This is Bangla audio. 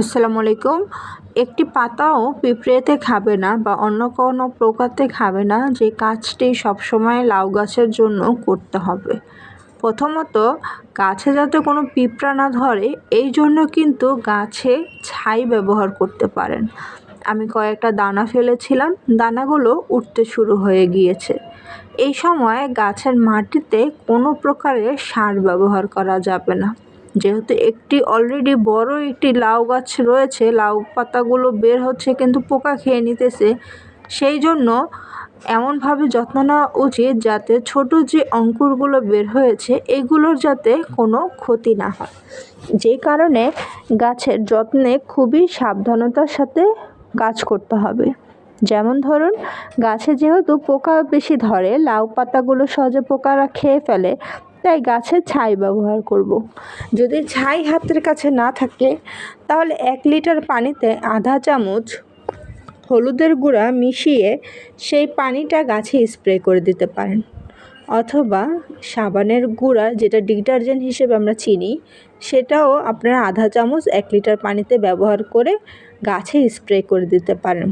আসসালামু আলাইকুম। একটি পাতাও পিঁপড়েতে খাবে না বা অন্য কোনো পোকাতে খাবে না, যে কাজটি সবসময় লাউ গাছের জন্য করতে হবে। প্রথমত, গাছে যাতে কোনো পিঁপড়া না ধরে, এই জন্য কিন্তু গাছে ছাই ব্যবহার করতে পারেন। আমি কয়েকটা দানা ফেলেছিলাম, দানাগুলো উঠতে শুরু হয়ে গিয়েছে। এই সময় গাছের মাটিতে কোনো প্রকারের সার ব্যবহার করা যাবে না। যেহেতু একটি অলরেডি বড় একটি লাউ গাছ রয়েছে, লাউ পাতাগুলো বের হচ্ছে কিন্তু পোকা খেয়ে নিতেছে। সেই জন্য এমনভাবে যত্ন নেওয়া উচিত যাতে ছোট যে অঙ্কুরগুলো বের হয়েছে, এগুলোর যাতে কোনো ক্ষতি না হয়। যে কারণে গাছের যত্নে খুবই সাবধানতার সাথে কাজ করতে হবে। যেমন ধরুন, গাছে যেহেতু পোকা বেশি ধরে, লাউ পাতাগুলো সহজে পোকারা খেয়ে ফেলে তাই গাছের ছাই ব্যবহার করব। যদি ছাই হাতের কাছে না থাকে, তাহলে এক লিটার পানিতে আধা চামচ হলুদের গুঁড়া মিশিয়ে সেই পানিটা গাছে স্প্রে করে দিতে পারেন অথবা সাবানের গুঁড়া, যেটা ডিটারজেন্ট হিসেবে আমরা চিনি, সেটাও আপনারা আধা চামচ এক লিটার পানিতে ব্যবহার করে গাছে স্প্রে করে দিতে পারেন